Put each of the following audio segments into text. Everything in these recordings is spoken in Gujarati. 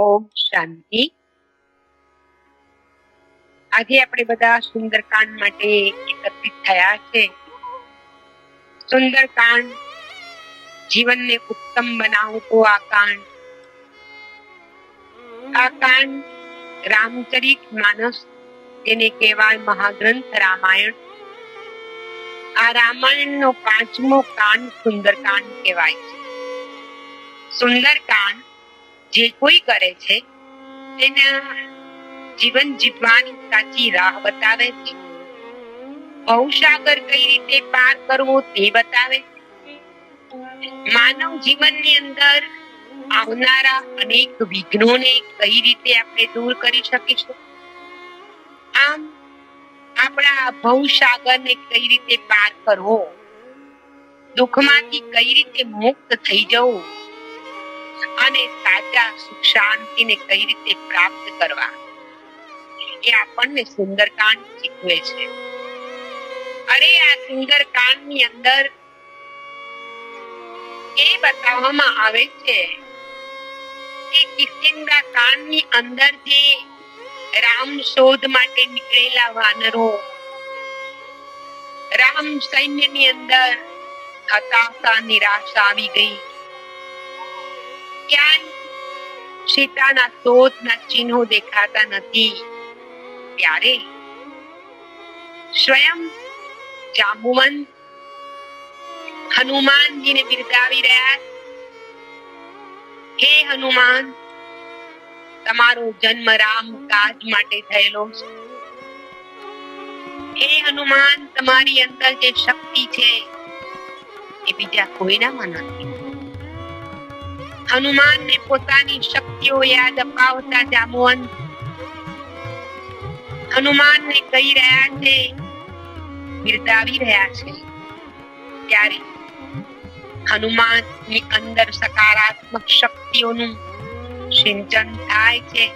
ઓમ શાંતિ. આજે આપણે બધા સુંદરકાંડ માટે એકત્રિત થયા છે. સુંદરકાંડ જીવનને ઉત્તમ બનાવતો આ કાંડ. આ કાંડ રામચરિત માનસ તેને કહેવાય મહાગ્રંથ રામાયણ. આ રામાયણનો પાંચમો કાંડ સુંદરકાંડ કહેવાય છે. સુંદરકાંડ જે કોઈ કરે છે, તેના જીવન જીવવાની સાચી રાહ બતાવે છે. ભવસાગર કઈ રીતે પાર કરવો તે બતાવે માનવ જીવનની અંદર આવનારા અનેક વિઘ્નોને કઈ રીતે આપણે દૂર કરી શકીશું? આમ, આપણા ભવસાગરને કઈ રીતે પાર કરવો? દુઃખમાંથી કઈ રીતે મુક્ત થઈ જવું? અને સાચા સુખ, શાંતિને કઈ રીતે પ્રાપ્ત કરવા? એ આપણને સુંદરકાંડ શીખવે છે. અરે, આ સુંદરકાંડની અંદર એ બતાવવામાં આવે છે કે કિષ્કિંધા કાંડની અંદર જે રામ શોધ માટે નીકળેલા વાનરો, રામ સૈન્યની અંદર હતાશા, નિરાશા આવી ગઈ. ક્યાંય સીતાના શોધના ચિહ્નો દેખાતા નથી ત્યારે સ્વયં જાંબુવંત હનુમાનજીને બિરદાવી રહ્યા હે હનુમાન તમારો જન્મ રામ કાજ માટે થયેલો હે હનુમાન તમારી અંદર જે શક્તિ છે એ બીજા કોઈનામાં નથી હનુમાનને પોતાની શક્તિઓ યાદ અપાવતા જાંબુવંત હનુમાનને કહી રહ્યા છે, બિરદાવી રહ્યા છે. ત્યારે હનુમાનની અંદર સકારાત્મક શક્તિઓનું સિંચન થાય છે.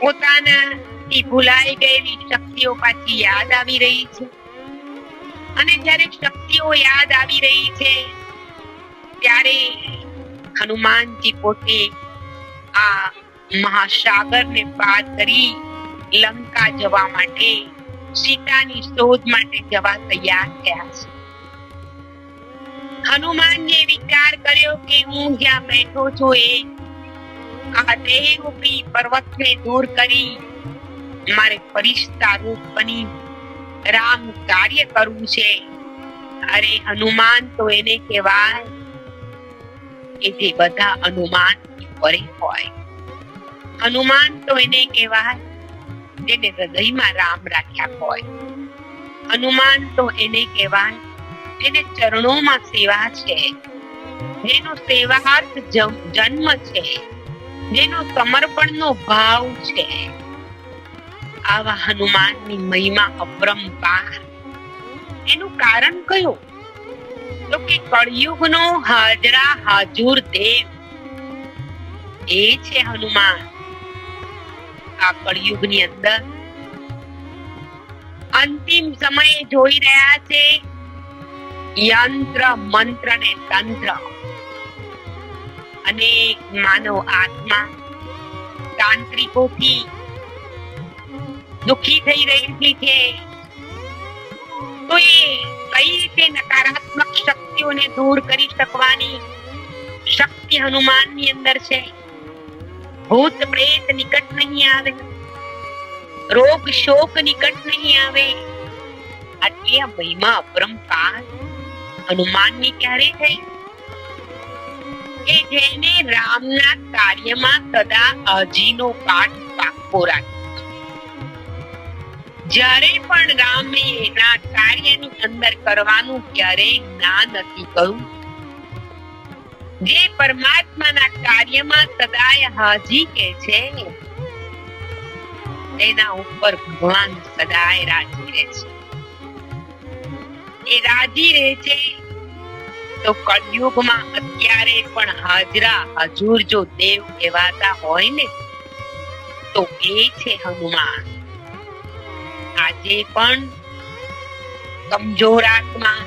પોતાના થી ભૂલાઈ ગયેલી શક્તિઓ પાછી યાદ આવી રહી છે. અને જ્યારે શક્તિઓ યાદ આવી રહી છે, ત્યારે હનુમાનજી પોતે આ મહાસાગરને પાર કરી લંકા જવા માટે સીતાની શોધ માટે જવા તૈયાર થયા છે હનુમાનજીએ વિચાર કર્યો કે હું જ્યાં બેઠો છું એ આ દેહરૂપી પર્વતને દૂર કરી મારે ફરિશ્તા રૂપ બની રામ કાર્ય કરવું છે અરે હનુમાન તો એને કહેવાય કે જે બધા અનુમાન પરે હોય. હનુમાન તો એને કહેવાય જેને હૃદયમાં રામ રાખ્યા હોય. હનુમાન તો એને કહેવાય જેને ચરણોમાં સેવા છે, જેનો સેવાર્થ જન્મ છે, જેનો સમર્પણનો ભાવ છે. આવા હનુમાનની મહિમા અપરંપાર. એનું કારણ કયું? તો કે કળિયુગનો હાજરા હાજુર દેવ. એ છે હનુમાન. આ કળિયુગની અંદર. અંતિમ સમયે જોઈ રહ્યા છે યંત્ર, મંત્ર ને તંત્ર. અનેક માનવ આત્મા તાંત્રિકોથી દુખી થઈ રહી છે. તો એ કઈ રીતે નકારાત્મક શક્તિઓને દૂર કરી શકવાની શક્તિ હનુમાનની અંદર છે? ભૂત પ્રેત નિકટ નહીં આવે. રોગ શોક નિકટ નહીં આવે. આટલી આ મહિમા અપરંપાર હનુમાનની ક્યારે થઈ? કે જેને રામના કાર્યમાં સદા અજીનો પાઠ પાકો રાખ્યો. જ્યારે પણ રામે એના કાર્યની અંદર કરવાનું ક્યારેય ના નથી કહ્યું જે પરમાત્માના કાર્યમાં સદાય હાજી કે છે, એના ઉપર ભગવાન સદાય રાજી રહે છે. એ રાજી રહે છે તો કળિયુગમાં અત્યારે પણ હાજરા હજુર જો દેવ કહેવાતા હોય ને, તો એ છે હનુમાન. આજે પણ કમજોર આત્મા,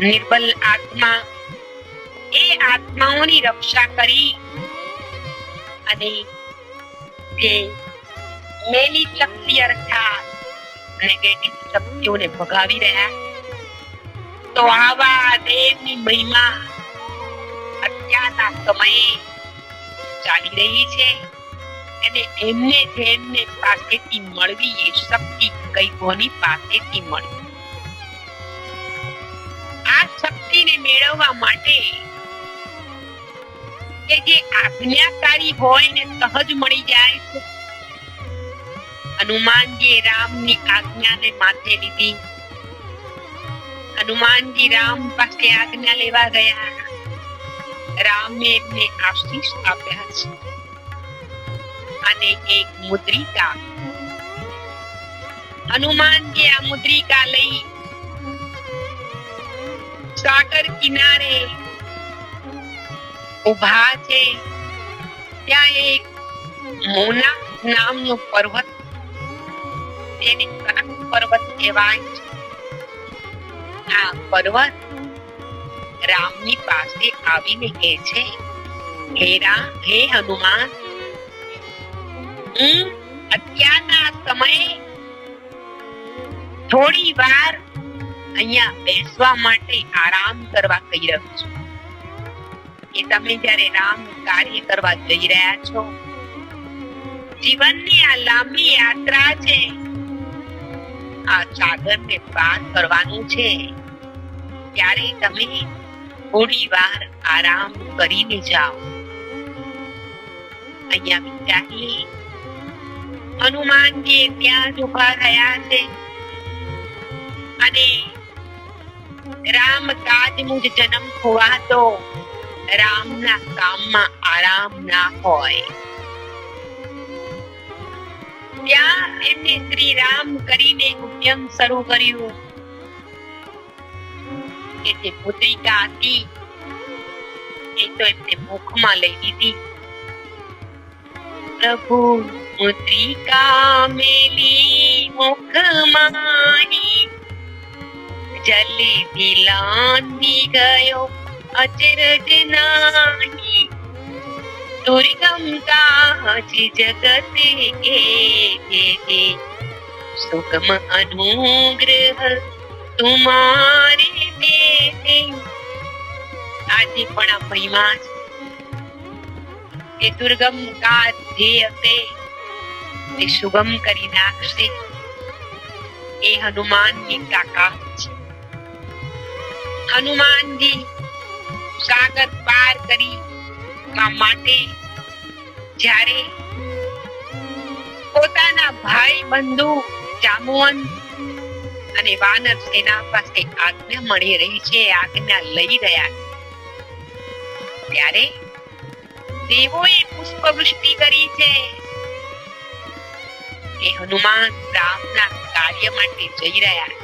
નિર્બલ આત્મા એ આત્માઓની રક્ષા કરી અને તે મેલી શક્તિ અર્થાત નેગેટિવ શક્તિઓને ભગાવી રહ્યા. તો આવા દેવની મહિમા અત્યારના સમયે ચાલી રહી છે. અને એમને જેમને પાસેથી મળવી એ શક્તિ કઈ પાસેથી મળવી આ શક્તિને મેળવવા માટે કે જે આજ્ઞાકારી હોય ને સહજ મળી જાય છે. હનુમાનજી રામની આજ્ઞાને માથે લીધી. હનુમાનજી રામ પાસે આજ્ઞા લેવા ગયા. રામે એમને આશીષ આપ્યા છે. અને એક મુદ્રિકા હનુમાનજી આ મુદ્રિકા લઈ સાગર કિનારે ઊભા છે ત્યાં એક મોના નામનો પર્વત તેને પર્વત કહેવાય છે આ પર્વત રામની પાસે આવીને કહે છે હે રામ હે હનુમાન હું અત્યારના સમયે થોડી વાર અહીંયા બેસવા માટે આરામ કરવા કહી રહ્યો છું. એ તમે જ્યારે રામ કાર્ય કરવા જઈ રહ્યા છો, જીવનની આ લાંબી યાત્રા છે, આ સાગરને પાર કરવાનું છે, ત્યારે તમે થોડી વાર આરામ કરીને જાઓ. અહીંયા વિચારીએ હનુમાનજી ત્યાં જ ઊભા રહ્યા છે? અને રામ કાજ મુજ જન્મ હોવા તો રામના કામમાં આરામ ના હોય. ત્યાં એમને શ્રી રામ કરીને ઉદ્યમ શરૂ કર્યું. કે જે પુત્રિકા હતી, એ તો એમને મુખમાં લઈ લીધી. પ્રભુ, પુત્રિકા મેલી મુખમાની જલે દિલાંદી ગયો અચરજ નાહી દુર્ગમ કાજ જગતે કે સુગમ અનુગ્રહ તુમારે દેતે આજે પણ આ મહિમા છે એ દુર્ગમ કાજ જે તે સુગમ કરી નાખશે એ હનુમાનની છે હનુમાનજી સાગર પાર કરી માટે જ્યારે પોતાના ભાઈ બંધુ જામવંત અને વાનર સેના પાસે આજ્ઞા મળી રહી છે, આજ્ઞા લઈ રહ્યા. ત્યારે દેવોએ પુષ્પવૃષ્ટિ કરી છે એ હનુમાન રામના કાર્ય માટે જઈ રહ્યા છે.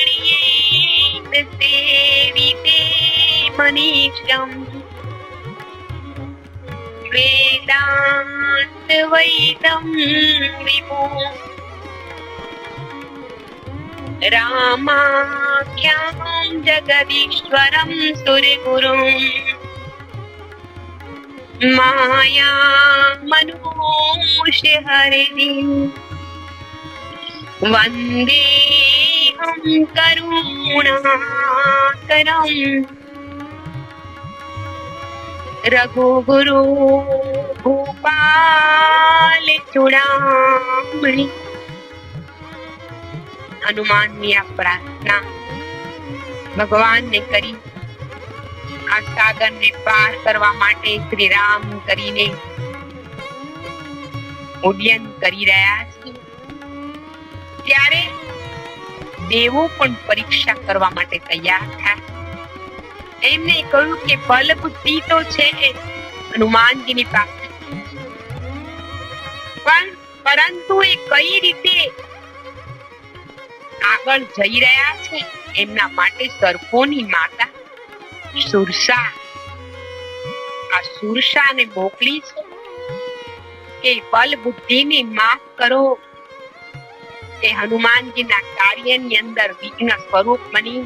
મનીષમ વેદાંત વૈદમ વિભો રામાખ્યામ જગદીશ્વરમ माया મનુષ હરિદિમ વંદેહમ કરુણાકરમ રઘુગુરુ ગોપાલ ચૂડામણી હનુમાનની આ પ્રાર્થના ભગવાનને કરી આ સાગરને પાર કરવા માટે શ્રી રામ કરીને ઉડ્ડયન કરી રહ્યા છે ત્યારે દેવો પણ પરીક્ષા કરવા માટે તૈયાર થાય એમને કહ્યું કે બલ બુદ્ધિ તો છે હનુમાનજીની પાસે. પરંતુ એ કઈ રીતે આગળ જઈ રહ્યા છે એમના માટે સર્પોની માતા સુરસા. આ સુરસાને મોકલી છે કે બલ બુદ્ધિને માફ કરો. કે હનુમાનજીના કાર્યની અંદર વિઘ્ન સ્વરૂપ બની.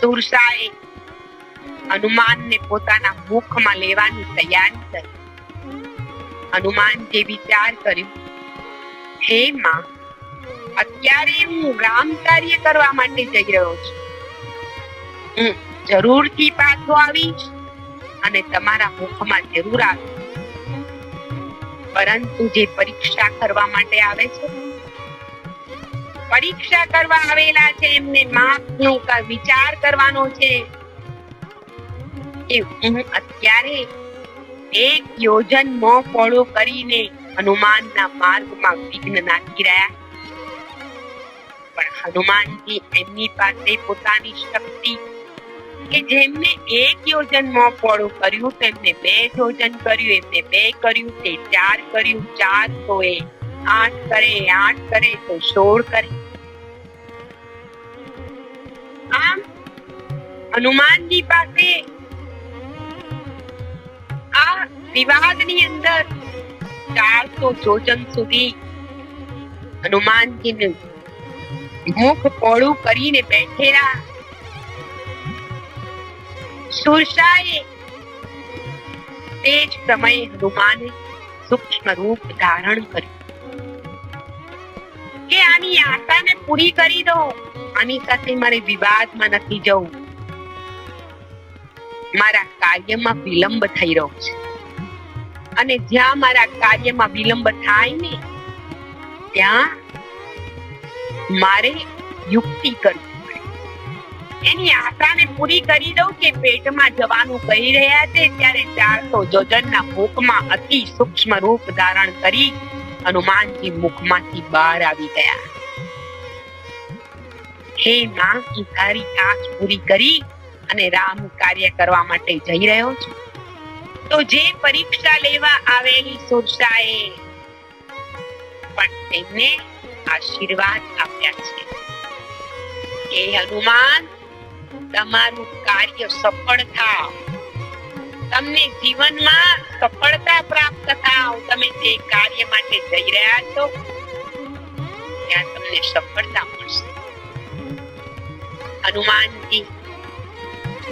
સુરસાએ હનુમાનને પોતાના મુખમાં લેવાની તૈયારી કરી. હનુમાનજી વિચાર કર્યું, હે માં, અત્યારે હું રામ કાર્ય કરવા માટે જઈ રહ્યો છું. હું જરૂરથી પાછો આવીશ અને તમારા મુખમાં જરૂર આવીશ. પરંતુ જે પરીક્ષા કરવા માટે આવે છે, પરીક્ષા કરવા આવેલા છે એમને માપ ક- વિચાર કરવાનો છે. અત્યારે એક યોજન મોં પોળો કરીને હનુમાનના માર્ગમાં વિઘ્ન નાખી રહ્યા પણ હનુમાનજી એમની પાસે પોતાની શક્તિ કે જેમને એક યોજન મોં પોળું કર્યું, તેમને બે યોજન કર્યું, એમને બે કર્યું, તે ચાર કર્યું, ચાર તો એ આઠ કરે આઠ કરે, તો સોળ કરે. આમ હનુમાનજી પાસે આ વિવાદની અંદર ચારસો જોજન સુધી હનુમાનજીને મુખ પોળું કરીને બેઠેલા સુરસાએ તે જ સમયે હનુમાને સૂક્ષ્મ રૂપ ધારણ કર્યું. કે આની આશાને પૂરી કરી દો, આની સાથે મારે વિવાદમાં નથી જવું. મારા કાર્યમાં વિલંબ થઈ રહ્યો છે. અને જ્યાં મારા કાર્યમાં વિલંબ થાય ને, ત્યાં મારે યુક્તિ કરવી એની આશાને પૂરી કરી દઉં કે પેટમાં જવાનું કહી રહ્યા છે, ત્યારે ચારસો જોજનના ભૂખમાં અતિ સૂક્ષ્મ રૂપ ધારણ કરી હનુમાનજી મુખમાંથી બહાર આવી ગયા. હે માં, હું સારી આશ પૂરી કરી અને રામ કાર્ય કરવા માટે જઈ રહ્યો છું. તો જે પરીક્ષા લેવા આવેલી સુરસાએ પણ તેમને આશીર્વાદ આપ્યા છે. એ હનુમાન, તમારું કાર્ય સફળ થાવ. તમને જીવનમાં સફળતા પ્રાપ્ત થાવ. તમે જે કાર્ય માટે જઈ રહ્યા છો, ત્યાં તમને સફળતા મળશે. હનુમાનજી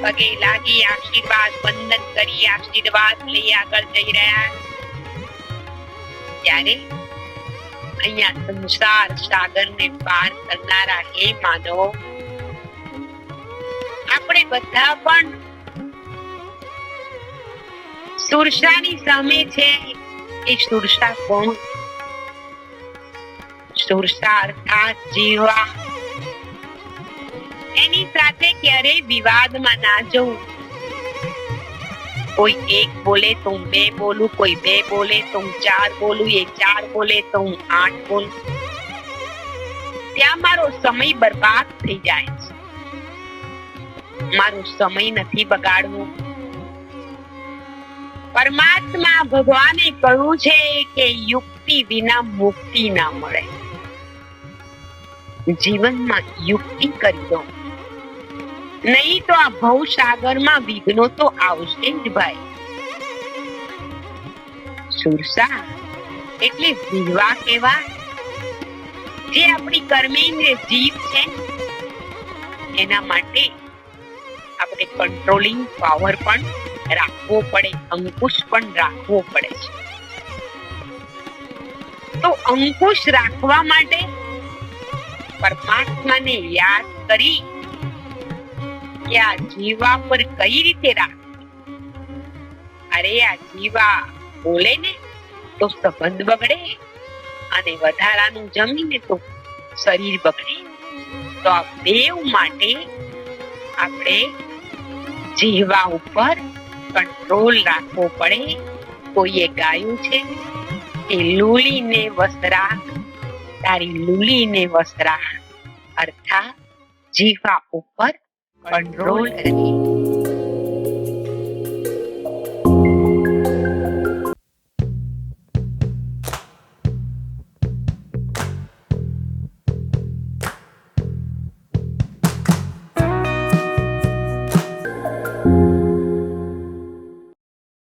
પગે લાગી આશીર્વાદ વંદન કરી આશીર્વાદ લઈ આગળ જઈ રહ્યા. ત્યારે અહીંયા સંસાર સાગરને પાર કરનારા હે માનવ. આપણે બધા પણ સુરસાની સામે છે. એ સુરસા કોણ? સુરસા અર્થાત જીવા એની સાથે ક્યારેય વિવાદમાં ના જવું કોઈ એક બોલે તો હું બે બોલું, કોઈ બે બોલે તો હું ચાર બોલું, એ ચાર બોલે તો હું આઠ બોલું. ત્યાં મારો સમય બરબાદ થઈ જાય છે. મારો સમય નથી બગાડવો. પરમાત્મા ભગવાને કહ્યું છે કે યુક્તિ વિના મુક્તિ ના મળે. જીવનમાં યુક્તિ કરી દો. નહીં તો આ ભવસાગરમાં વિઘ્નો તો આવશે જ ભાઈ. સુરસા, એટલે વિવાહ કેવા? જે આપણી કર્મેન્દ્રિય જીવ છે, એના માટે આપણે કંટ્રોલિંગ પાવર પણ રાખવો પડે, અંકુશ પણ રાખવો પડે છે. તો અંકુશ રાખવા માટે પરમાત્માને યાદ કરી કે આ જીવા પર કઈ રીતે રાખવું અરે, આ જીવા બોલે ને, તો સંબંધ બગડે. અને વધારાનું જમીને તો શરીર બગડે. તો આ બેવ માટે આપણે જીવા ઉપર કંટ્રોલ રાખવો પડે. કોઈએ ગાયું છે કે લૂલીને વસરા. તારી લૂલીને વસરા. અર્થાત જીવા ઉપર કંટ્રોલ કરી